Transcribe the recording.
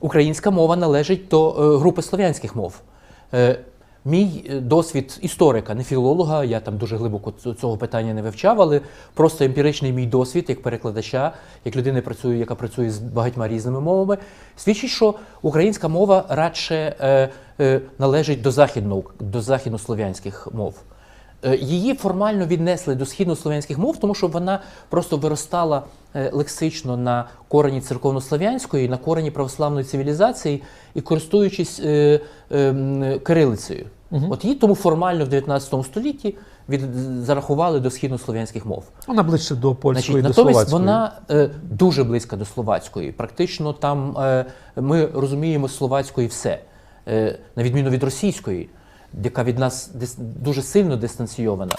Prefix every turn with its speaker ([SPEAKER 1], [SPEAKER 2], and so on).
[SPEAKER 1] українська мова належить до е, групи слов'янських мов. Е, Мій е, досвід історика, не філолога, я там дуже глибоко цього питання не вивчав, але просто емпіричний мій досвід як перекладача, як людини, працює, яка працює з багатьма різними мовами, свідчить, що українська мова радше е, е, належить до західно, до західнослов'янських мов. Е, Її формально віднесли до східнослов'янських мов, тому що вона просто виростала е, лексично на корені церковнослов'янської, на корені православної цивілізації і користуючись е, е, кирилицею. От її тому формально в 19 столітті від, зарахували до східнослов'янських мов.
[SPEAKER 2] Вона ближче до польської,
[SPEAKER 1] Значить,
[SPEAKER 2] до
[SPEAKER 1] натомість
[SPEAKER 2] словацької.
[SPEAKER 1] вона е, дуже близька до словацької. Практично там е, ми розуміємо з словацької все, е, на відміну від російської, яка від нас дуже сильно дистанційована.